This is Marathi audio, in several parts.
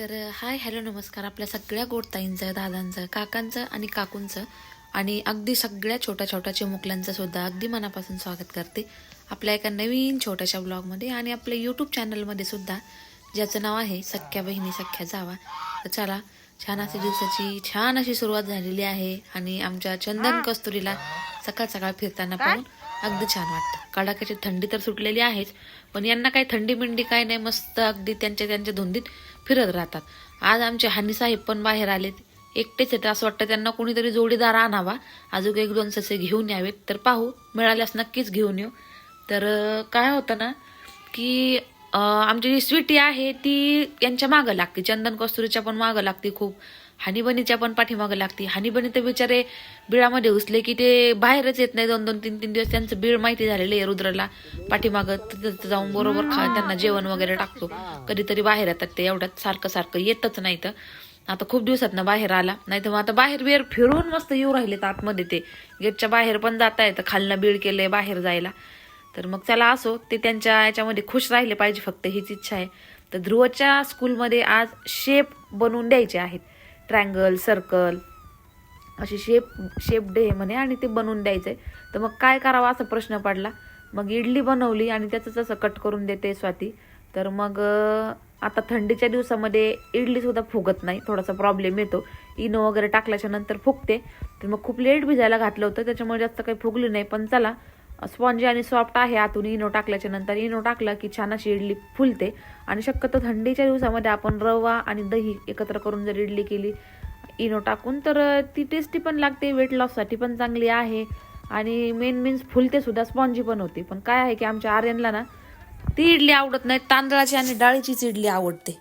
तर हाय हॅलो नमस्कार. आपल्या सगळ्या गोडताईंचं दादांचं काकांचं आणि काकूंचं आणि अगदी सगळ्या छोट्या छोट्या चिमुकल्यांचं सुद्धा अगदी मनापासून स्वागत करते आपल्या एका नवीन छोट्याशा ब्लॉगमध्ये आणि आपल्या यूट्यूब चॅनलमध्ये सुद्धा ज्याचं नाव आहे सख्या बहिणी सख्या जावा. तर चला छान अशी दिवसाची छान अशी सुरुवात झालेली आहे आणि आमच्या चंदन कस्तुरीला सकाळ सकाळ फिरताना पाहून अगदी छान वाटतं. कडाक्याची थंडी तर सुटलेली आहेच पण यांना काही थंडी बिंडी काय नाही मस्त अगदी त्यांच्या त्यांच्या धुंदीत फिरत राहतात. आज आमचे हानी साहेब पण बाहेर आलेत. एकटेच आहेत असं वाटतं त्यांना कोणीतरी जोडीदार आणावा. अजून एक दोन ससे घेऊन यावेत. तर पाहू. मिळाल्यास नक्कीच घेऊन येऊ. तर काय होतं ना की आमची जी स्वीटी आहे ती यांच्या मागं लागते. चंदन कस्तुरीच्या पण मागं लागते खूप. हानीबनीच्या पण पाठीमागं लागते. हानीबनी तर बिचारे बिळामध्ये घुसले की ते बाहेरच येत नाही. दोन दोन तीन तीन दिवस त्यांचं बीळ माहिती झालेलं आहे रुद्रला. पाठीमागं तिथं जाऊन बरोबर खा त्यांना जेवण वगैरे टाकतो. कधीतरी बाहेर येतात ते. एवढ्यात सारखं सारखं येतच नाही तर आता खूप दिवसात ना बाहेर आला. नाही तर मग आता बाहेर बिहेर फिरून मस्त येऊ राहिलेत आतमध्ये ते. गेटच्या बाहेर पण जाता येतं. खालनं बीळ केलंय बाहेर जायला. तर मग चला असो. ते त्यांच्या याच्यामध्ये खुश राहिले पाहिजे फक्त हीच इच्छा आहे. तर ध्रुवच्या स्कूलमध्ये आज शेप बनवून द्यायचे आहेत. ट्रँगल सर्कल अशी शेप शेप डे म्हणे आणि ते बनवून द्यायचंय. तर मग काय करावं असा प्रश्न पडला. मग इडली बनवली आणि त्याचं जसं कट करून देते स्वाती. तर मग आता थंडीच्या दिवसामध्ये इडलीसुद्धा फुगत नाही. थोडासा प्रॉब्लेम येतो. इनो वगैरे टाकल्याच्या नंतर फुगते. तर मग खूप लेट भिजायला घातलं होतं. त्याच्यामुळे जास्त काही फुगली नाही. पण चला स्पॉन्जी आणि सॉफ्ट आहे आतून इनो टाकल्याच्या नंतर इनो टाकलं की छान अशी इडली फुलते. आणि शक्यतो थंडीच्या दिवसामध्ये आपण रवा आणि दही एकत्र करून जर इडली केली इनो टाकून तर ती टेस्टी पण लागते वेट लॉससाठी पण चांगली आहे. आणि मेन मीन्स फुलते सुद्धा स्पॉन्जी पण होते. पण काय आहे की आमच्या आर्यनला ना ती इडली आवडत नाही तांदळाची आणि डाळीचीच इडली आवडते.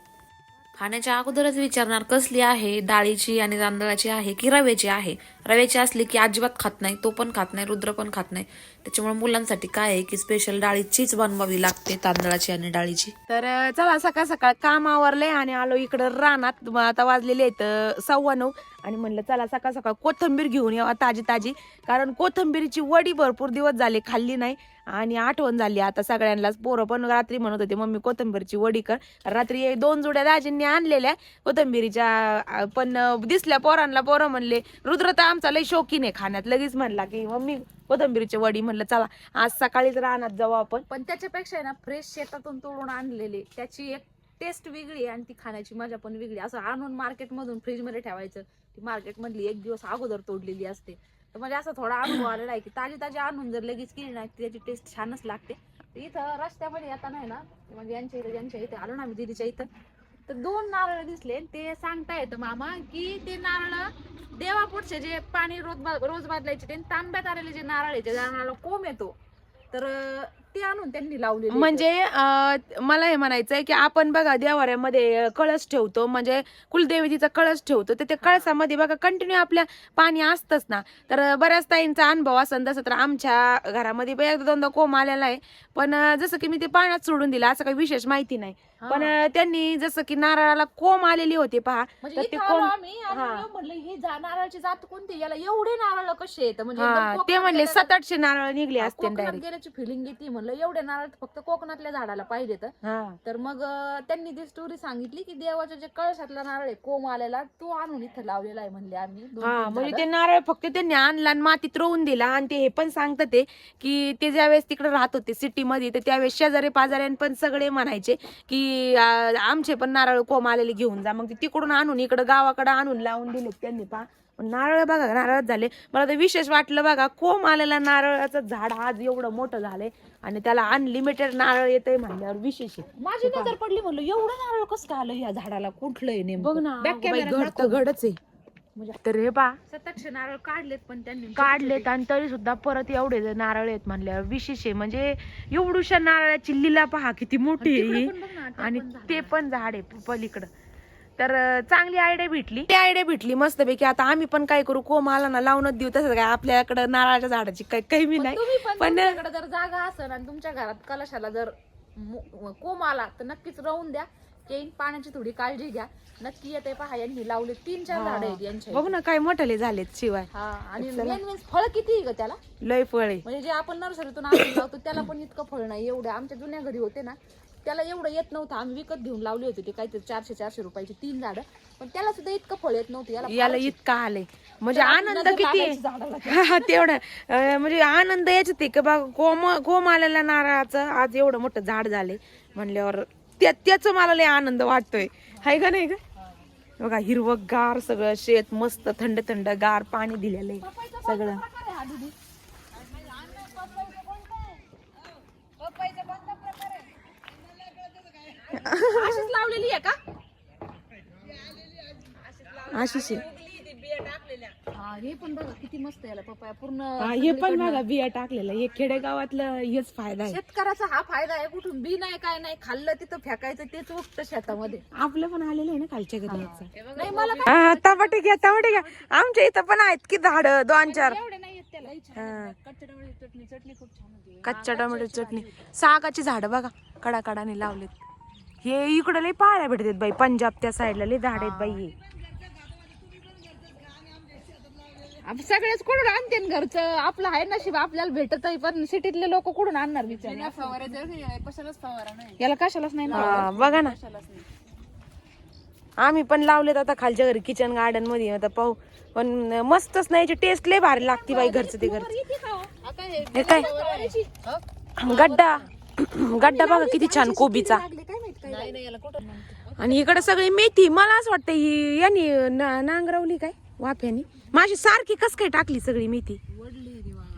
खाण्याच्या अगोदरच विचारणार कसली आहे डाळीची आणि तांदळाची आहे की रव्याची आहे? रव्याची असली की अजिबात खात नाही तो पण खात नाही रुद्र पण खात नाही. त्याच्यामुळे मुलांसाठी काय आहे की स्पेशल डाळीचीच बनवावी लागते तांदळाची आणि डाळीची. तर चला सकाळ सकाळ काम आवरले आणि आलो इकडं रानात. मग आता वाजलेले आहेत सव्वा नऊ. आणि म्हणलं चला सकाळ सकाळ कोथंबीर घेऊन यावा ताजी ताजी. कारण कोथंबीरची वडी भरपूर दिवस झाले खाल्ली नाही आणि आठवण झाली. आता सगळ्यांनाच पोरं पण रात्री म्हणत होते मम्मी कोथंबीरची वडी कर. रात्री एक दोन जुड्या दाजींनी आणलेल्या कोथंबीरीच्या पण दिसल्या पोरांना पोरं म्हणले रुद्र तर आमचा लय शौकीन आहे. खाण्यात लगेच म्हणला की मम्मी कोथंबीरचे वडी. म्हणलं चला आज सकाळीच रानात जाऊ आपण. पण त्याच्यापेक्षा आहे ना फ्रेश शेतातून तोडून आणलेले त्याची एक टेस्ट वेगळी आणि ती खाण्याची मजा पण वेगळी असं आणून मार्केटमधून फ्रीजमध्ये ठेवायचं ती मार्केटमधली एक दिवस अगोदर तोडलेली असते. तर म्हणजे असं थोडा अनुभव आलेला आहे की ताजी ताजी आणून जर लगेच केली नाही त्याची टेस्ट छानच लागते. इथं रस्त्यामध्ये येताना आहे ना म्हणजे यांच्या इथं यांच्या इथे आलो ना आम्ही दिदीच्या इथं तर दोन नारळ दिसले. ते सांगता येतं मामा की ते नारळ देवापुढचे जे पाणी रोज रोज बदलायचे ते तांब्यात आलेले जे नारळ आहे त्या नारळाला कोंब येतो. तर ते आणून त्यांनी लावलेले म्हणजे अं, मला हे म्हणायचंय की आपण बघा देवाऱ्यामध्ये कळस ठेवतो. म्हणजे कुलदेवतीचा कळस ठेवतो. तर त्या कळसामध्ये बघा कंटिन्यू आपल्या पाणी असतंच ना. तर बऱ्याच ताईंचा अनुभव असेल तसं तर आमच्या घरामध्ये बी एकदा दोनदा कोंब आलेला आहे. पण अं, जसं की मी ते पाण्यात सोडून दिलं असं काही विशेष माहिती नाही. पण अं, त्यांनी जसं की नारळाला कोंब आलेली होती पहा म्हणजे तर इथं ते आलो कोण- आम्ही आणि हा. मी म्हणलं ही जा नारळाची जात कोणती? याला एवढे नारळ कसे येत म्हणजे हा एकदम ते कोकणात म्हणले गेल्याला- सात आठशे नारळ निघले हा, असते कोकणात डायरेक्ट गेल्याची फिलिंग येते म्हणलं एवढे नारळ फक्त कोकणातल्या झाडाला पाहिजे तर. हा. तर मग त्यांनी ती स्टोरी सांगितली की देवाच्या जे कळशातला नारळ आहे कोम आलेला तो आणून इथं लावलेला आहे म्हणले आम्ही. हा म्हणजे. ते नारळ फक्त त्यांनी आणला आणि मातीत रोवून दिला. आणि ते हे पण सांगतात ते की ते ज्यावेळेस तिकडे राहत होते सिटीमध्ये तर त्यावेळेस शेजारी पाजाऱ्यां पण सगळे म्हणायचे की आमचे पण नारळ कोंब आलेले घेऊन जा. मग ते तिकडून आणून इकडं गावाकडे आणून लावून दिले त्यांनी पा नारळ बघा नारळ झाले. मला तर विशेष वाटलं बघा कोंब आलेला नारळाचं झाड आज एवढं मोठं झालंय. आणि त्याला अनलिमिटेड नारळ येतंय म्हणल्यावर विशेष आहे. माझी नजर पडली म्हणलं एवढं नारळ कसं काय आलं या झाडाला? कुठलं आहे नेमकं? बघ ना Back अगं बाई, camera घड तर दाखव. घडच आहे. म्हणजे तर हे पा सततशे नारळ काढलेत पण त्यांनी काढलेत आणि तरी सुद्धा परत एवढे नारळ आहेत म्हणल्यावर विशेष आहे. म्हणजे एवढूशा नारळाची लीला पहा किती मोठी आहे तिकडे ही. पण बघ ना, ते आणि पण झाड ते आहे. पण झाड आहे पलीकडं. तर चांगली आयडिया भेटली. ती आयडिया भेटली मस्तपैकी. आता आम्ही पण काय करू कोम आला ना लावूनच देऊ. तसं काय आपल्याकडं नारळाच्या झाडाची काही काही मी नाही. पण जर जागा असेल आणि तुमच्या घरात कलशाला जर मु- कोंब आला तर नक्कीच राहून द्या. पाण्याची थोडी काळजी घ्या. नक्की येते पहा यांनी लावले तीन चार झाड आहेत यांच्या बघ ना काय मोठाले झालेत शिवाय. हा आणि. मेन मीन्स फळ किती आहे ग त्याला? लय फळ आहे. म्हणजे जे आपण नर्सरीतून आणून लावतो त्याला पण इतकं फळ नाही. एवढं आमच्या जुन्या घरी होते ना त्याला एवढं येत नव्हतं. आम्ही विकत घेऊन लावली होती ते काहीतरी चारशे चारशे रुपयाची तीन झाडं. पण त्याला सुद्धा इतकं फळ येत नव्हतं. याला याला फारच इतका आलंय. म्हणजे आनंद नजर किती? लागायची झाडाला. आहे तेवढं. अं, म्हणजे आनंद याच्यात आहे की बघा कोम कोम आलेल्या नारळाचं आज एवढं मोठं झाड झाले म्हणल्यावर त्या त्याचं मला लय आनंद वाटतोय. हाय का नाही का बघा हिरवं गार सगळं शेत मस्त थंड थंड गार पाणी दिलेलं आहे सगळं. हा दीदी. अशीच लावलेली आहे का? अशीच हा पण बघा किती मस्त याला पप्पा पूर्ण हा, पण बघा बिया टाकलेलं हे खेडेगावातलं हेच फायदा आहे. शेतकऱ्याचा हा फायदा आहे. कुठून बी नाही काय नाही खाल्लं तिथं फेकायचं तेच उगतं शेतामध्ये. आपलं पण आलेलं आहे ना खालच्या घरी. नाही मला हा, टमाटे घ्या टमाटे घ्या. आमच्या इथं पण आहेत की झाड दोन चार. कच्च्या टोमॅटो चटणी सागाची झाड बघा. कडाकडाने लावलेत. हे इकडं लय पाहायला भेटतात बाई. पंजाब त्या साईडला लय झाड आहेत बाई हे. आप- सगळेच कुठून आणते न घरचं? आपलं आहे नशीब आपल्याला भेटत आहे पण सिटीतले लोक कुठून आणणार बिचारे? याला कशालाच नाही ना हा, बघा ना. आम्ही पण लावलेत आता खालच्या घरी किचन गार्डनमध्ये. आता पाहू. पण मस्तच नाही याची टेस्ट लय भारी लागते बाई घरचं ते घरचं हे काय? गड्डा. गड्डा बघा किती छान कोबीचा. आणि इकडे सगळी मेथी मला असं वाटतं ही यांनी ना- नांगरवली काय? वाफ्यानी. माझी सारखी कस काय टाकली सगळी मेथी?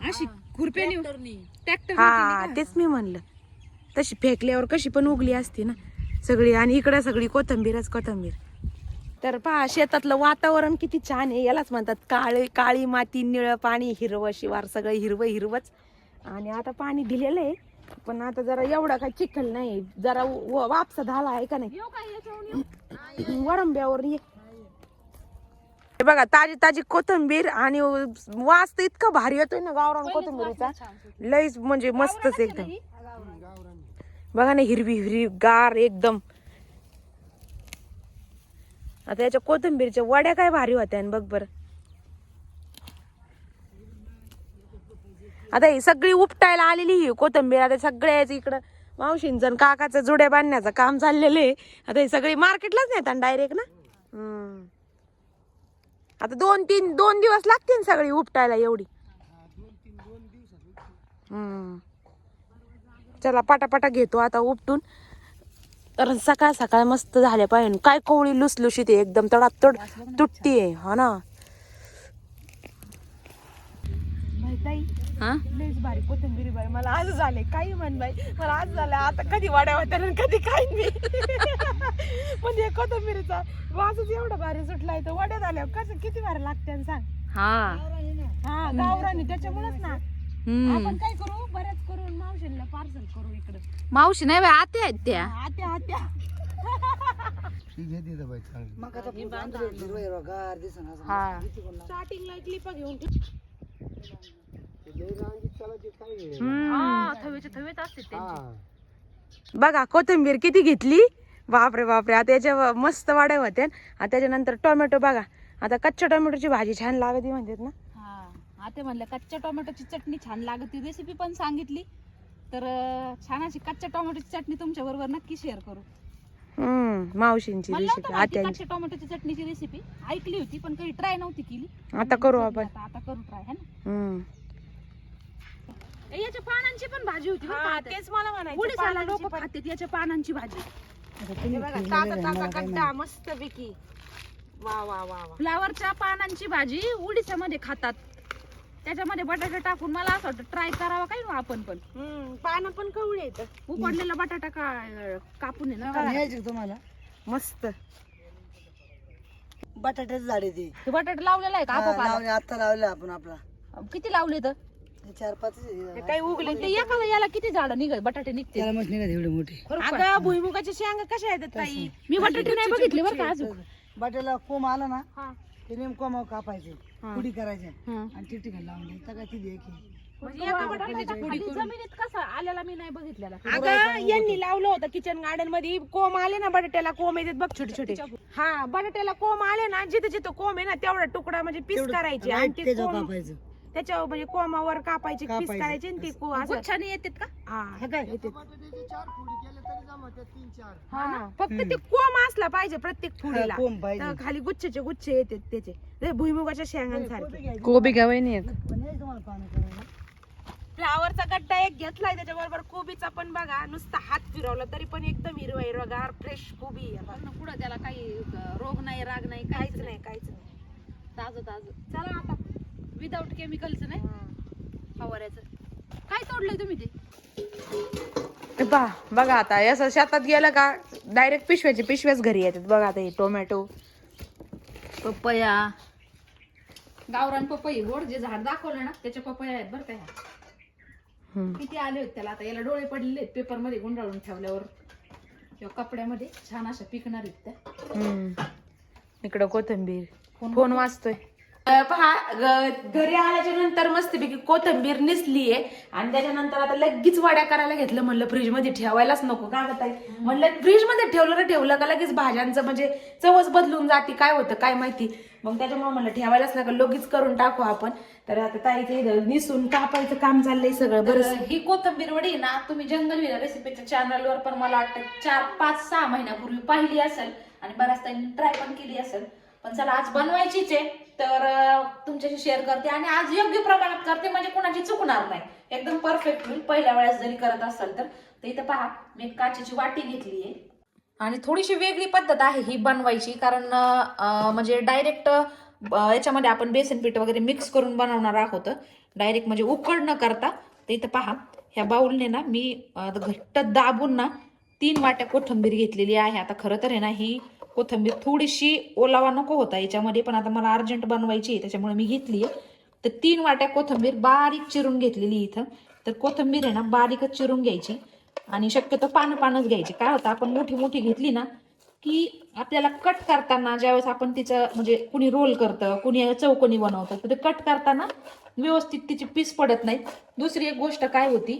अशी खुरप्यानी ट्रॅक्टर हा तेच मी म्हणलं. तशी फेकल्यावर कशी पण उगली असती ना. सगळी आणि इकडे सगळी कोथंबीरच कोथंबीर. तर पहा शेतातलं वातावरण किती छान आहे. यालाच म्हणतात काळी काळी माती निळं पाणी हिरवं शिवार सगळं हिरवं हिरवंच. आणि आता पाणी दिलेलं आहे. पण आता जरा एवढा काही चिखल नाही. जरा व- वापसा झाला आहे का नाही? वरंब्यावर ये. हे बघा ताजी ताजी कोथंबीर आणि वास तर इतका भारी येतोय ना गावरान कोथंबीरीचा. लईच म्हणजे मस्तच एकदम. बघा ना हिरवी हिरवी गार एकदम. आता याच्या कोथंबीरच्या वड्या काय भारी होत्या आणि बघ बर. आता ही सगळी उपटायला आलेली ही कोथंबीर आता सगळ्याच इकडं. मावशींचं आणि काकाचं जुड्या बांधण्याचं काम चाललेलं आहे. आता ही सगळी मार्केटलाच नेतात डायरेक्ट ना. हम्म. आता दोन तीन दोन दिवस लागतील सगळी उपटायला एवढी. हम्म. चला पटापटा घेतो आता उपटून. तर सकाळ सकाळ मस्त झाल्या पाहिजे. काय कोवळी लुसलुशीत आहे एकदम तडा तड तुटती आहे हा ना. हा? भारी कोथिंबीर बाई मला आज झाले काही म्हण बाई. मला आज झालं आता कधी वाड्या कधी काही मी म्हणजे कोथिंबीरीचा वासच एवढा भारी सुटलाय तर वड्या झाल्या कसं किती भारी लागते सांग. हा. हा गावरानी त्याच्यामुळेच ना. हम्म. आपण काय करू? बऱ्याच करून मावशीला पार्सल करू इकडे. मावशी नाही बाई आते आहेत त्या. आत्या आत्या. हा स्टार्टिंगला क्लिप घेऊन हा, थवेचे थवेच असते त्यांचे. बघा कोथिंबीर किती घेतली? बापरे बापरे. आता याच्या मस्त वाड्या होत्या. आता त्याच्यानंतर टोमॅटो बघा. आता कच्च्या टोमॅटोची भाजी छान लागते म्हणतात ना. हा. आते म्हणल्या कच्च्या टोमॅटोची चटणी छान लागते. रेसिपी पण सांगितली. तर अं, छान अशी कच्च्या टोमॅटोची चटणी तुमच्या बरोबर नक्की शेअर करू. हम्म मावशींची मला रेसिपी नव्हतं माहिती आत्यांची. कच्च्या टोमॅटोची चटणीची रेसिपी ऐकली होती पण कधी ट्राय नव्हती केली. आता करू आपण. आता आता करू ट्राय है ना? हम्म. ए, याच्या पानांची पण भाजी होती बरं का आता. तेच मला उडीसाला लोक खातात याच्या पानांची भाजी. मस्त पैकी वा वा वा वा. फ्लावरच्या पानांची भाजी उडीसामध्ये खातात. त्याच्यामध्ये बटाटा टाकून मला असं वाटतं ट्राय करावा काय ना आपण पण. हम्म पानं पण कवळे येत उकडलेला बटाटा का कापून आहे ना? न्यायचे का तुम्हाला? मस्त. बटाट्याचे झाडे ते. ते बटाटा लावलेला आहे का हा, लावले आता लावले आपण आपला. किती लावले तर हे चार पाच. काही उगले ते याला किती झाड निघत बटाटे निघते त्याला मस्त निघत एवढे मोठे. अगं भुईमुगाच्या शेंगा कशा येतात ताई? मी बटाटे नाही बघितले बरं का अजून. बटाट्याला कोंब आला ना हा. ते नेम कोंब कापायचे. पुडी करायचे. आणि ती ठिकाणी लावून द्यायची. काय ती द्यायची म्हणजे जमिनीत कसा? आलेला मी नाही बघितलेला. अगं यांनी लावलं होतं किचन गार्डनमध्ये. कोंब आले ना बटाट्याला कोंब येतात बघ छोटे छोटे. हा बटाट्याला कोंब आले ना जिथे जिथे कोंब आहे ना तेवढा तुकडा म्हणजे पीस करायचे. आणि ते कोंब त्याच्यावर म्हणजे कोमावर कापायचे पीस कापायचे. करायचे आणि ते को- असं. गुच्छाने येतात का? हा हे काय येते हा फक्त ते कोंब असला पाहिजे प्रत्येक फुडीला. कोंब पाहिजे. तर खाली गुच्छेचे गुच्छे येतात त्याचे. ते भुईमुगाच्या शेंगांसारखे. कोबी घ्यावे नाही पण हे तुम्हाला पाणी करायला. फ्लावरचा गड्डा एक घेतलाय त्याच्याबरोबर कोबीचा पण बघा. नुसता हात फिरवला तरी पण एकदम हिरवा हिरवागार फ्रेश कोबी आहे बघा. पण पुढं त्याला काही अं, रोग नाही राग नाही काहीच काहीच नाही काहीच नाही. ताजं ताजं. चला आता. विदाऊट केमिकलचं नाही? फवाऱ्याचं. काय तोडलंय तुम्ही ते? बा बघा आता हे असं शेतात गेलं का डायरेक्ट पिशव्याचे पिशव्याच घरी येतात. बघा आता हे टोमॅटो पपया. गावरान पपई गोड जे झाड दाखवलं ना त्याच्या पपया आहेत बरं का ह्या. किती आले होते त्याला आता याला डोळे पडलेले पेपरमध्ये गुंडाळून ठेवल्यावर. किंवा कपड्यामध्ये छान अशा पिकणार आहेत त्या. हम्म. इकडं कोथंबीर. फोन वाचतोय पहा ग- घरी आल्याच्यानंतर मस्तपैकी कोथंबीर निसलीये. आणि त्याच्यानंतर आता लगेच वड्या करायला घेतलं म्हणलं फ्रीजमध्ये ठेवायलाच नको का गं ताई? म्हणलं फ्रीजमध्ये ठेवलं ना ठेवलं का लगेच भाज्यांचं म्हणजे चवच बदलून जाते काय होतं काय माहिती? मग त्याच्यामुळे म्हणलं ठेवायलाच नका लगेच करून टाकू आपण. तर आता ताईचं निसून कापायचं काम चाललंय सगळं बरं. ही कोथंबीर वडी ना तुम्ही जंगल रेसिपीच्या चॅनलवर पण मला वाटतं चार पाच सहा महिन्यापूर्वी पाहिली असेल. आणि बऱ्याच त्यांनी ट्राय पण केली असेल. पण चला आज बनवायचीच आहे. तर तुमच्याशी शेअर करते आणि आज योग्य प्रमाणात करते म्हणजे कोणाची चुकणार नाही. एकदम परफेक्ट होईल पहिल्या वेळेस जरी करत असाल तर. ते इथं पहा मी काचेची वाटी घेतली आहे. आणि थोडीशी वेगळी पद्धत आहे ही बनवायची कारण म्हणजे डायरेक्ट याच्यामध्ये आपण बेसन पीठ वगैरे मिक्स करून बनवणार आहोत. डायरेक्ट म्हणजे उकड न करता. तर इथं पहा ह्या बाउलने ना मी घट्ट दाबून ना तीन वाट्या कोथिंबीर घेतलेली आहे. आता खरं तर आहे ना ही कोथिंबीर थोडीशी ओलावा नको होता याच्यामध्ये पण आता मला अर्जंट बनवायची आहे त्याच्यामुळे मी घेतली आहे. तर तीन वाट्या कोथिंबीर बारीक चिरून घेतलेली इथं. तर कोथिंबीर आहे ना बारीकच चिरून घ्यायची आणि शक्यतो पानं पानच घ्यायची. काय होतं आपण मोठी मोठी घेतली ना की आपल्याला कट करताना ज्यावेळेस आपण तिचं म्हणजे कुणी रोल करतं कुणी चौकोनी बनवतं तर ते कट करताना व्यवस्थित तिची पीस पडत नाहीत दुसरी एक गोष्ट काय होती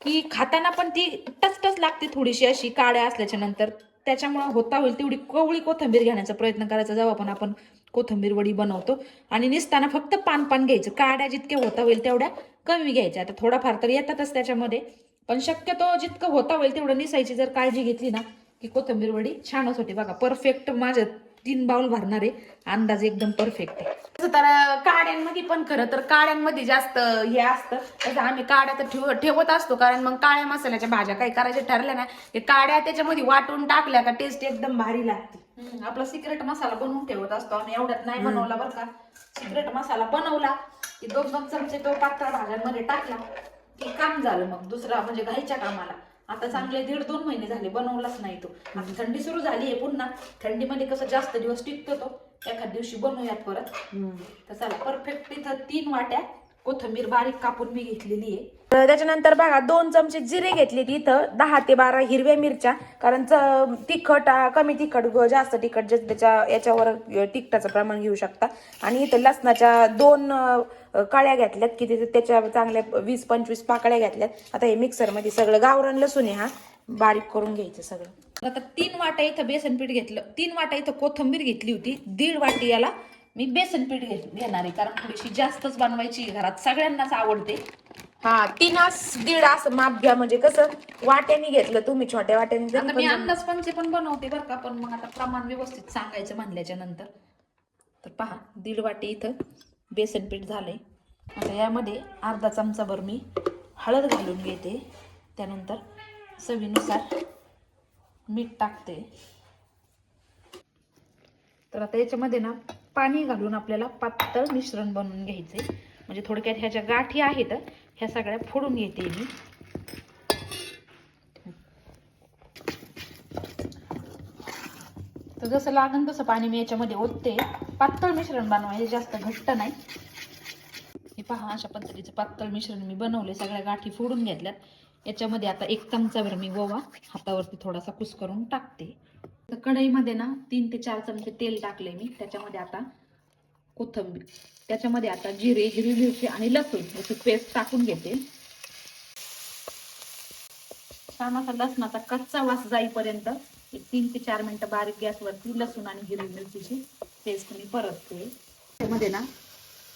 की खाताना पण ती टचटच लागते थोडीशी अशी काळ्या असल्याच्या नंतर. त्याच्यामुळं होता होईल तेवढी कवळी कोथंबीर घेण्याचा प्रयत्न करायचा. जेव्हा पण आपण कोथंबीर वडी बनवतो. आणि निसताना फक्त पान पान घ्यायचं. काड्या जितक्या होता होईल तेवढ्या कमी घ्यायच्या. आता थोडाफार तर येतातच त्याच्यामध्ये. पण शक्यतो जितकं होता होईल तेवढं निसायची जर काळजी घेतली ना की कोथंबीर वडी छानच होती बघा परफेक्ट माझ्या तीन बाउल भरणार आहे. अंदाज एकदम परफेक्ट आहे. तसं तर काड्यांमध्ये पण खरं तर काड्यांमध्ये जास्त हे असतं. तसं आम्ही काड्या तर ठेव ठेवत असतो कारण मग काळ्या मसाल्याच्या भाज्या काही करायच्या ठरल्या ना ते काड्या त्याच्यामध्ये वाटून टाकल्या का टेस्ट एकदम भारी लागते. आपला सिक्रेट मसाला बनवून ठेवत असतो आम्ही एवढ्यात नाही बनवला बरं का. सिक्रेट मसाला बनवला की दोन दोन चमचे तो पातळ भाज्यांमध्ये टाकला की काम झालं मग दुसरा म्हणजे घाईच्या कामाला. आता चांगले दीड दोन महिने झाले बनवलाच नाही तो. आता थंडी सुरू झाली आहे पुन्हा. थंडीमध्ये कसं जास्त दिवस टिकतो तो. एखाद दिवशी बनवूयात परत. तर चला परफेक्ट इथं तीन वाट्या कोथंबीर बारीक कापून मी घेतलेली आहे. तर त्याच्यानंतर बघा दोन चमचे जिरे घेतले इथं दहा ते बारा हिरव्या मिरच्या कारण तिखट कमी तिखट जास्त तिखट जे त्याच्या याच्यावर तिखटाचं प्रमाण घेऊ शकता. आणि इथं लसणाच्या दोन काळ्या घेतल्यात की त्याच्या चांगल्या वीस पंचवीस पाकळ्या घेतल्यात. आता हे मिक्सरमध्ये सगळं गावरान लसूण आहे हा बारीक करून घ्यायचं सगळं. आता तीन वाटा इथं बेसन पीठ घेतलं तीन वाटा इथं कोथंबीर घेतली होती दीड वाटी याला मी बेसन पीठ घे- घेणार आहे कारण थोडीशी जास्तच बनवायची घरात. सगळ्यांनाच आवडते. हा तीनास दीड असं माप घ्या. म्हणजे कसं वाट्याने घेतलं तुम्ही छोट्या वाट्याने जरी आता मी जमलं. अंदाज पंचे पण बनवते बरं का पण मग आता प्रमाण व्यवस्थित सांगायचं म्हणल्याच्या नंतर. तर पहा दीड वाटी इथं बेसन पीठ झालंय. आता यामध्ये अर्धा चमचाभर मी हळद घालून घेते. त्यानंतर चवीनुसार मीठ टाकते. तर आता याच्यामध्ये ना पाणी घालून आपल्याला पातळ मिश्रण बनवून घ्यायचे म्हणजे थोडक्यात ह्या ज्या गाठी आहेत ह्या सगळ्या फोडून घेते मी. तर जसं लागन तसं पाणी मी याच्यामध्ये ओतते. पातळ मिश्रण बनवायचे जास्त घट्ट नाही. हे पहा अशा पद्धतीचं पातळ मिश्रण मी बनवले सगळ्या गाठी फोडून घेतल्यात. याच्यामध्ये आता एक चमचाभर मी गोवा हातावरती थोडासा कुस करून टाकते. तर कढईमध्ये ना तीन ते चार चमचे तेल टाकले मी. त्याच्यामध्ये आता कोथंबीर. त्याच्यामध्ये आता जिरे हिरवी मिरची आणि लसूण. याची पेस्ट टाकून घेते. छान असा लसणाचा कच्चा वास जाईपर्यंत तीन ते चार मिनिटं बारीक गॅसवरती लसूण आणि हिरवी मिरचीची पेस्ट मी परतते. त्यामध्ये ना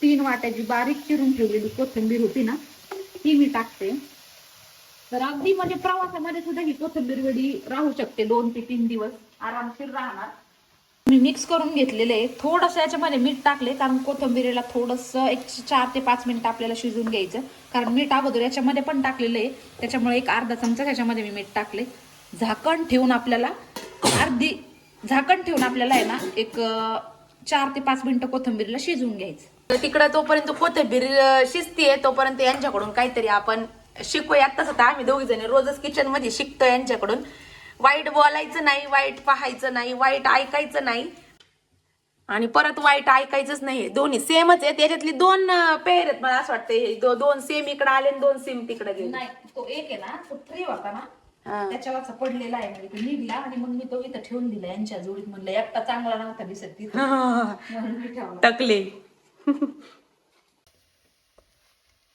तीन वाट्याची बारीक चिरून ठेवलेली कोथिंबीर होती ना ती मी टाकते. तर अगदी म्हणजे प्रवासामध्ये सुद्धा ही कोथिंबीर वडी राहू शकते दोन ते तीन दिवस. आरामशीर राहणार. मी मिक्स करून घेतलेले आहे. थोडंसं याच्यामध्ये मीठ टाकले कारण कोथिंबीरीला थोडंसं एक चार ते पाच मिनिटं आपल्याला शिजून घ्यायचं. कारण मीठ अगोदर याच्यामध्ये पण टाकलेलं आहे. त्याच्यामुळे एक अर्धा चमचा त्याच्यामध्ये मी मीठ टाकले. झाकण ठेवून आपल्याला अर्धी झाकण ठेवून आपल्याला आहे ना एक चार ते पाच मिनिटं कोथंबीरीला शिजवून घ्यायचं. तर तिकडं तोपर्यंत कोथंबीर शिजतीये तोपर्यंत यांच्याकडून काहीतरी आपण शिकूयात तसं तर आम्ही दोघी जणी रोजच किचनमध्ये शिकतो यांच्याकडून. वाईट बोलायचं नाही वाईट पाहायचं नाही वाईट ऐकायचं नाही. आणि परत वाईट ऐकायचंच नाही. दोन्ही सेमच आहे त्याच्यातली दोन पेर आहेत मला असं वाटतं हे दो- दोन सेम इकडे आले आणि दोन सेम तिकडे गेले. नाही तो एक आहे ना तो ट्रे होता ना. त्याच्यावरचा पडलेला आहे. म्हणजे तो निघला आणि मग मी तो इथं ठेवून दिला यांच्या जोडीत. म्हणलं एकटा चांगला नव्हता दिसत तिथं. म्हणून मी ठेवला. टकले.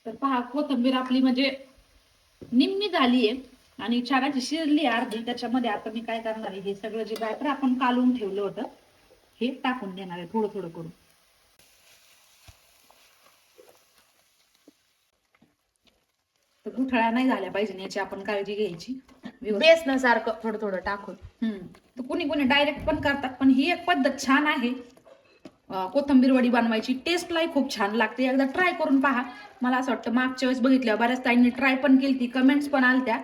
तर पहा कोथंबीर आपली म्हणजे निम्मी झाली आहे आणि छानाची शिरली अर्धी. त्याच्यामध्ये आता मी काय करणार आहे? हे सगळं जे बॅटर आपण कालवून ठेवलं होतं हे टाकून देणार आहे थोडं थोडं करून. तर गुठळ्या नाही झाल्या पाहिजे याची आपण काळजी घ्यायची. व्यवस्थित. बेसन सारखं थोडं थोडं टाकून. हम्म. तर कुणी कुणी डायरेक्ट पण करतात पण ही एक पद्धत छान आहे. कोथिंबीर वडी बनवायची. टेस्टलाही खूप छान लागते. एकदा ट्राय करून पहा. मला असं वाटतं मागच्या वेळेस बघितल्या बऱ्याच ताईंनी ट्राय पण केली ती कमेंट्स पण आलत्या.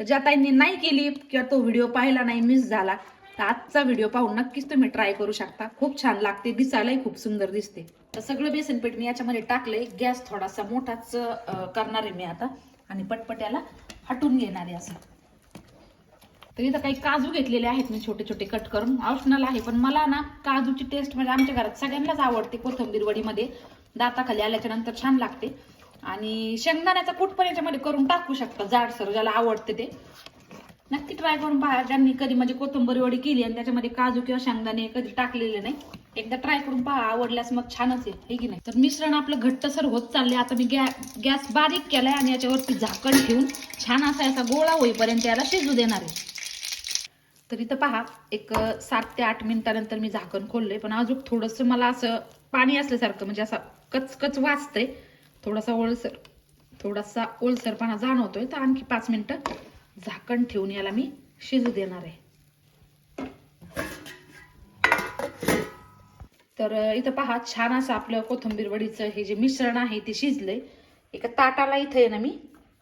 तर ज्या ताईंनी नाही केली किंवा तो व्हिडिओ पाहिला नाही मिस झाला तर आजचा व्हिडिओ पाहून नक्कीच तुम्ही ट्राय करू शकता. खूप छान लागते दिसायलाही खूप सुंदर दिसते. तर सगळं बेसन पीठ मी याच्यामध्ये टाकलंय. गॅस थोडासा मोठाच करणार आहे मी आता. आणि पटपट्याला हटून घेणार आहे असं. तर इथं काही काजू घेतलेले आहेत मी छोटे छोटे कट करून. ऑप्शनल आहे पण मला ना काजूची टेस्ट म्हणजे आमच्या घरात सगळ्यांनाच आवडते कोथिंबीर वडीमध्ये. दाताखाली आल्याच्यानंतर छान लागते. आणि शेंगदाण्याचा कूट पण याच्यामध्ये करून टाकू शकता जाडसर ज्याला आवडते ते. नक्की ट्राय करून पहा ज्यांनी कधी म्हणजे कोथंबरी वडी केली आणि त्याच्यामध्ये काजू किंवा शेंगदाणे कधी टाकलेले नाही एकदा ट्राय करून पहा आवडल्यास मग छानच आहे हे की नाही? तर मिश्रण आपलं घट्टसर होत चालले आता मी गॅ गॅस बारीक केलाय आणि याच्यावरती झाकण ठेवून छान असा याचा गोळा होईपर्यंत याला शिजू देणार आहे. तर इथं पहा एक सात ते आठ मिनिटानंतर मी झाकण खोललंय पण अजून थोडंसं मला असं पाणी असल्यासारखं म्हणजे असं कचकच वाचतंय थोडासा ओलसर थोडासा ओलसरपणा जाणवतोय तर आणखी पाच मिनटं झाकण ठेवून याला मी शिजू देणार आहे. तर इथं पहा छान असं आपलं कोथिंबीर वडीचं हे जे मिश्रण आहे ते शिजलंय. एका ताटाला इथं आहे ना मी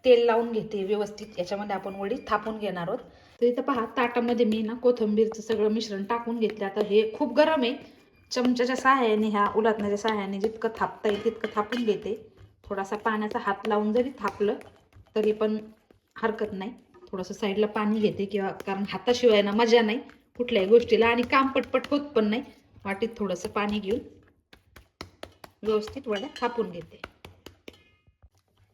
तेल लावून घेते व्यवस्थित याच्यामध्ये आपण वडी थापून घेणार आहोत. तर इथं पहा ताटामध्ये मी ना कोथिंबीरचं सगळं मिश्रण टाकून घेतलं. आता हे खूप गरम आहे. चमच्याच्या सहाय्याने ह्या उलटण्याच्या सहाय्याने जितकं थापता येईल तितकं थापून घेते. थोडासा पाण्याचा हात लावून जरी थापलं तरी पण हरकत नाही. थोडंसं साईडला पाणी घेते किंवा कारण हाताशिवाय ना मजा नाही कुठल्याही गोष्टीला आणि काम पटपट होत पण नाही. वाटीत थोडंसं पाणी घेऊन व्यवस्थित वड्या थापून घेते.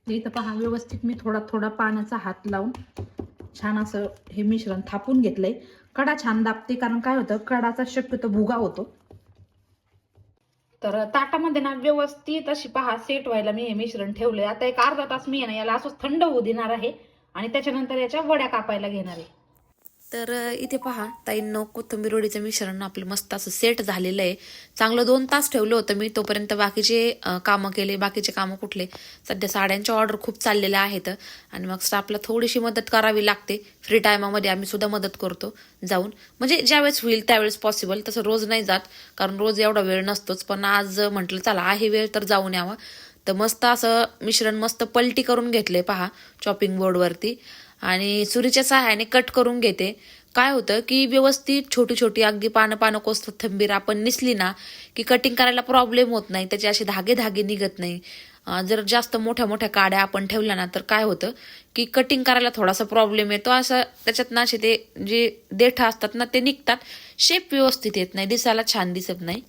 इथं पहा व्यवस्थित मी थोडा थोडा पाण्याचा हात लावून छान असं हे मिश्रण थापून घेतलंय. कडा छान दाबते कारण काय होतं कडाचा शक्यतो भुगा होतो. तर ताटामध्ये ना व्यवस्थित अशी पहा सेट व्हायला मी हे मिश्रण ठेवलंय. आता एक अर्धा तास मी आहे ना याला असंच थंड होऊ देणार आहे. आणि त्याच्यानंतर याच्या वड्या कापायला घेणार आहे. तर इथे पहा ताईंनो कोथिंबीर वडीचं मिश्रण आपलं मस्त असं सेट झालेलं आहे. चांगलं दोन तास ठेवलं होतं मी तोपर्यंत बाकीचे कामं केले बाकीचे कामं कुठले. सध्या साड्यांच्या ऑर्डर खूप चाललेल्या आहेत. आणि मग स्टाफला थोडीशी मदत करावी लागते. फ्री टायमामध्ये आम्ही सुद्धा मदत करतो जाऊन. म्हणजे ज्यावेळेस होईल त्यावेळेस पॉसिबल तसं रोज नाही जात कारण रोज एवढा वेळ नसतोच. पण आज म्हटलं चला आहे वेळ तर जाऊन यावा. तर मस्त असं मिश्रण मस्त पलटी करून घेतले पहा चॉपिंग बोर्डवरती आणि सुरीच्या सहाय्याने कट करून घेते. काय होतं की व्यवस्थित छोटी छोटी अगदी पानं पानं कोथंबीर आपण निसली ना की कटिंग करायला प्रॉब्लेम होत नाही. त्याचे असे धागे धागे निघत नाही. जर जास्त मोठ्या मोठ्या काड्या आपण ठेवल्या ना तर काय होतं की कटिंग करायला थोडासा प्रॉब्लेम येतो. असं त्याच्यात ना असे ते जे देठ असतात ना ते निघतात. शेप व्यवस्थित येत नाही. दिसायला छान दिसत नाही.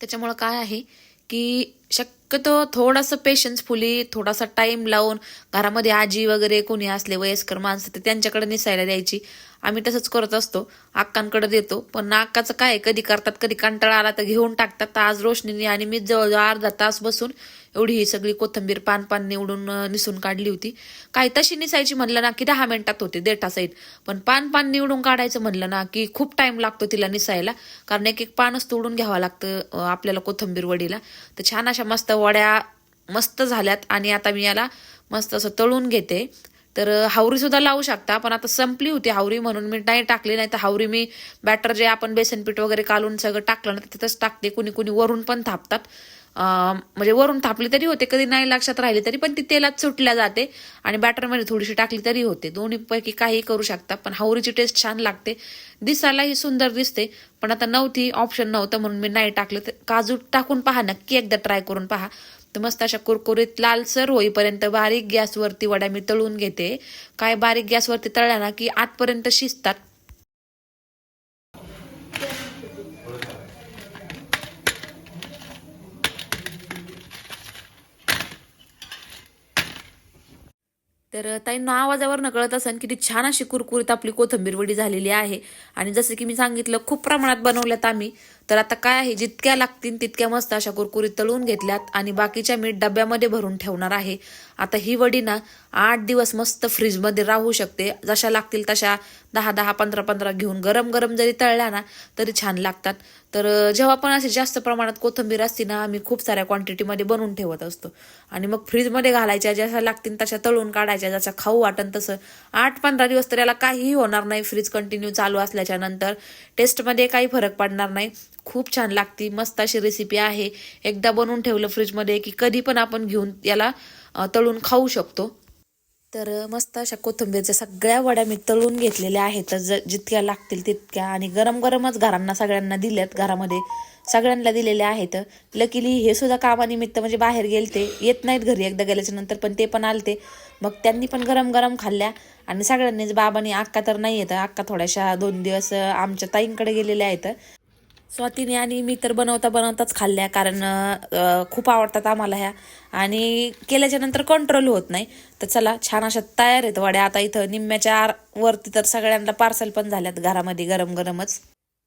त्याच्यामुळं काय आहे की शक्यतो थोडासा पेशन्सफुली थोडासा टाइम लावून घरामध्ये आजी वगैरे कोणी असले वयस्कर माणसं तर त्यांच्याकडे निसायला द्यायची. आम्ही तसंच करत असतो. अक्कांकडे देतो. पण अक्काचं काय कधी करतात कधी कंटाळा आला तर घेऊन टाकतात. तर आज रोशनीने आणि मी जवळजवळ अर्धा तास बसून एवढी ही सगळी कोथंबीर पान पान निवडून निसून काढली होती. काय तशी निसायची म्हणलं ना की दहा मिनिटात होते देठा साईड पण पान पान निवडून काढायचं म्हणलं ना की खूप टाइम लागतो तिला निसायला. कारण एक एक पानच तोडून घ्यावं लागतं आपल्याला कोथंबीर वडीला. तर छान अशा मस्त वड्या मस्त झाल्यात. आणि आता मी याला मस्त असं तळून घेते. तर हावरी सुद्धा लावू शकता पण आता संपली होती हावरी म्हणून मी नाही टाकली नाही तर हावरी मी बॅटर जे आपण बेसनपीठ वगैरे कालून सगळं टाकलं ना तर तिथंच टाकते. कुणी कुणी वरून पण थापतात. म्हणजे वरून थापली तरी होते कधी नाही लक्षात राहिली तरी पण ती तेलात सुटल्या जाते आणि बॅटरमध्ये थोडीशी टाकली तरी होते. दोन्हीपैकी काही करू शकता पण हावरीची टेस्ट छान लागते. दिसायलाही सुंदर दिसते पण आता नव्हती ऑप्शन नव्हतं म्हणून मी नाही टाकलं. तर काजू टाकून पहा नक्की एकदा ट्राय करून पहा. तर मस्त अशा कुरकुरीत लालसर होईपर्यंत बारीक गॅसवरती वड्या मी तळून घेते. काय बारीक गॅसवरती तळल्या ना की आतपर्यंत शिजतात. तर ताईंना आवाजावर कळत असेल किती छान अशी कुरकुरीत आपली कोथंबीर वडी झालेली आहे. आणि जसं की मी सांगितलं खूप प्रमाणात बनवल्यात आम्ही. तर आता काय आहे? जितक्या लागतील तितक्या मस्त अशा कुरकुरीत तळून घेतल्यात आणि बाकीच्या मी डब्यामध्ये भरून ठेवणार आहे. आता ही वडी ना आठ दिवस मस्त फ्रीजमध्ये राहू शकते. जशा लागतील तशा दहा दहा पंधरा पंधरा घेऊन गरम गरम जरी तळल्या ना तरी छान लागतात. तर जेव्हा पण असे जास्त प्रमाणात कोथिंबीर असते ना आम्ही खूप साऱ्या क्वांटिटीमध्ये बनवून ठेवत असतो. आणि मग फ्रीजमध्ये घालायच्या जशा लागतील तशा तळून काढायच्या जशा खाऊ वाटन तसं. आठ पंधरा दिवस तर याला काहीही होणार नाही. फ्रीज कंटिन्यू चालू असल्याच्या नंतर टेस्टमध्ये काही फरक पडणार नाही. खूप छान लागती मस्त अशी रेसिपी आहे. एकदा बनवून ठेवलं फ्रीजमध्ये की कधी पण आपण घेऊन याला तळून खाऊ शकतो. तर मस्त अशा कोथिंबीरच्या सगळ्या वड्या मी तळून घेतलेल्या आहेत. ज जितक्या लागतील तितक्या आणि गरम गरमच घरांना सगळ्यांना दिल्यात घरामध्ये सगळ्यांना दिलेल्या आहेत. लकीली हे सुद्धा कामानिमित्त म्हणजे बाहेर गेलते. येत नाहीत घरी एकदा गेल्याच्यानंतर पण ते पण आलते. मग त्यांनी पण गरम गरम खाल्ल्या आणि सगळ्यांनीच बाबांनी अक्का तर नाही येत अक्का थोड्याशा दोन दिवस आमच्या ताईंकडे गेलेल्या आहेत. स्वातीने आणि मी तर बनवता बनवताच खाल्ल्या कारण खूप आवडतात आम्हाला ह्या. आणि केल्याच्यानंतर कंट्रोल होत नाही. तर चला छान अशा तयार आहेत वड्या. आता इथं निम्म्याच्या आर वरती तर सगळ्यांना पार्सल पण झाल्यात घरामध्ये गरम गरमच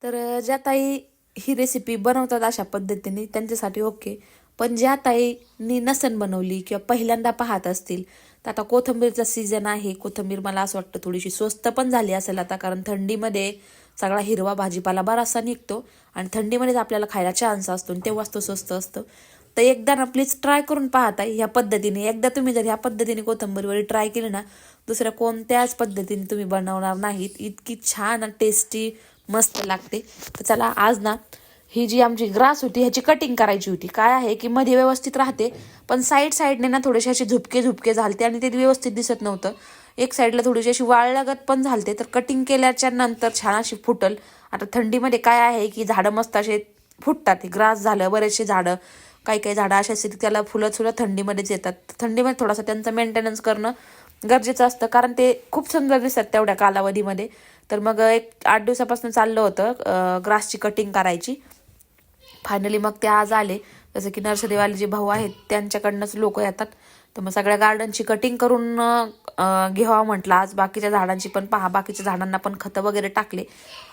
तर ज्या ताई ही रेसिपी बनवतात अशा पद्धतीने त्यांच्यासाठी ओके पण ज्या ताईंनी नसन बनवली किंवा पहिल्यांदा पाहत असतील तर आता कोथंबीरचा सीझन आहे. कोथंबीर मला असं वाटतं थोडीशी स्वस्त पण झाली असेल आता कारण थंडीमध्ये सगळा हिरवा भाजीपाला बराचसा निघतो आणि थंडीमध्येच आपल्याला खायला चान्स असतो आणि तेव्हाच तो स्वस्त असतं. तर एकदा ना प्लीज ट्राय करून पाहता ह्या पद्धतीने. एकदा तुम्ही जर ह्या पद्धतीने कोथंबीरवडी ट्राय केली ना दुसऱ्या कोणत्याच पद्धतीने तुम्ही बनवणार नाहीत. इतकी छान टेस्टी मस्त लागते. तर चला आज ना ही जी आमची ग्रास होती ह्याची कटिंग करायची होती. काय आहे की मध्ये व्यवस्थित राहते पण साईड साईडने ना थोडेसे असे झुपके झुपके झालते आणि ते व्यवस्थित दिसत नव्हतं. एक साईडला थोडीशी अशी वाळल्यागत पण झालते तर कटिंग केल्याच्यानंतर छान अशी फुटल. आता थंडीमध्ये काय आहे की झाडं मस्त असे फुटतात ग्रास झालं बरेचसे झाडं काही काही झाडं अशी असतील त्याला फुलं सुद्धा थंडीमध्येच येतात. थंडीमध्ये थोडासा त्यांचं मेंटेनन्स करणं गरजेचं असतं कारण ते खूप सुंदर दिसतात तेवढ्या कालावधीमध्ये. तर मग एक आठ दिवसापासून चाललं होतं ग्रासची कटिंग करायची. फायनली मग ते आज आले. जसं की नर्सरीवाले जे भाऊ आहेत त्यांच्याकडनंच लोक येतात. तर मग सगळ्या गार्डनची कटिंग करून घ्यावा म्हटलं. आज बाकीच्या झाडांची पण पहा बाकीच्या झाडांना पण खतं वगैरे टाकले.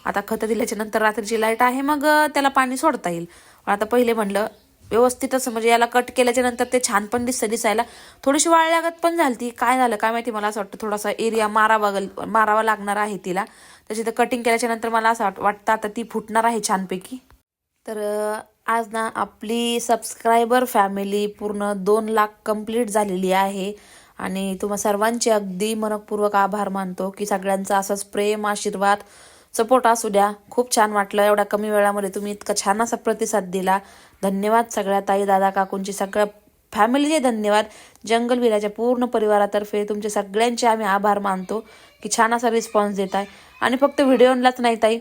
आता खतं दिल्याच्या नंतर रात्रीची लाइट आहे मग त्याला पाणी सोडता येईल. आता पहिले म्हणलं व्यवस्थितच म्हणजे याला कट केल्याच्यानंतर ते छान पण दिसतं दिसायला. थोडीशी वाळल्यागत पण झाली ती काय झालं काय माहिती मला असं वाटतं थोडासा एरिया मारावा गल- मारावा लागणार आहे तिला. त्याची तर कटिंग केल्याच्यानंतर मला असं वाटतं आता ती फुटणार आहे छानपैकी. तर आज ना आपली सबस्क्रायबर फॅमिली पूर्ण दोन लाख कंप्लीट झालेली आहे. आणि तुम्हा सर्वांचे अगदी मनपूर्वक आभार मानतो की सगळ्यांचा असंच प्रेम आशीर्वाद सपोर्ट असू द्या. खूप छान वाटलं एवढ्या कमी वेळामध्ये तुम्ही इतका छान असा प्रतिसाद दिला. धन्यवाद सगळ्या ताई दादा काकूंची सगळ्या फॅमिलीचे धन्यवाद. जंगल विराच्या पूर्ण परिवारातर्फे तुमचे सगळ्यांचे आम्ही आभार मानतो की छान असा रिस्पॉन्स देत आहे आणि फक्त व्हिडिओलाच नाही ताई.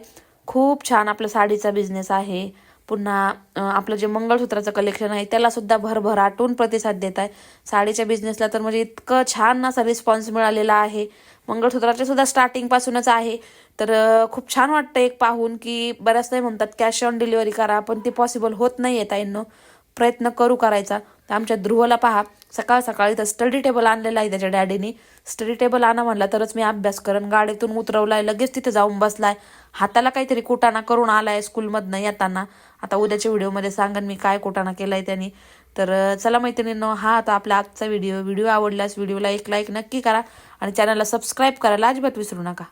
खूप छान आपला साडीचा बिझनेस आहे. पुन्हा आपलं जे मंगळसूत्राचं कलेक्शन आहे त्याला सुद्धा भरभराटून प्रतिसाद देत आहे. साडीच्या बिझनेसला तर म्हणजे इतकं छान असा रिस्पॉन्स मिळालेला आहे. मंगळसूत्राचे सुद्धा स्टार्टिंगपासूनच आहे. तर खूप छान वाटतं एक पाहून की बऱ्याच नाही म्हणतात कॅश ऑन डिलिव्हरी करा पण ते पॉसिबल होत नाही आहे प्रयत्न करू करायचा. तर आमच्या ध्रुवला पहा सकाळ सकाळी तर स्टडी टेबल आणलेला आहे त्याच्या डॅडीनी स्टडी टेबल आणा म्हणला तरच मी अभ्यास करेन. गाडीतून उतरवलाय लगेच तिथे जाऊन बसलाय. हाताला काहीतरी कुटाणा करून आलाय स्कूलमधनं येताना. आता उद्याच्या व्हिडिओमध्ये सांगन मी काय कुटाणा केलाय त्यांनी. तर चला मैत्रिणींनो हा आता आपला आजचा व्हिडिओ. व्हिडिओ आवडल्यास व्हिडिओला एक लाईक नक्की करा आणि चॅनलला सबस्क्राईब करायला अजिबात विसरू नका.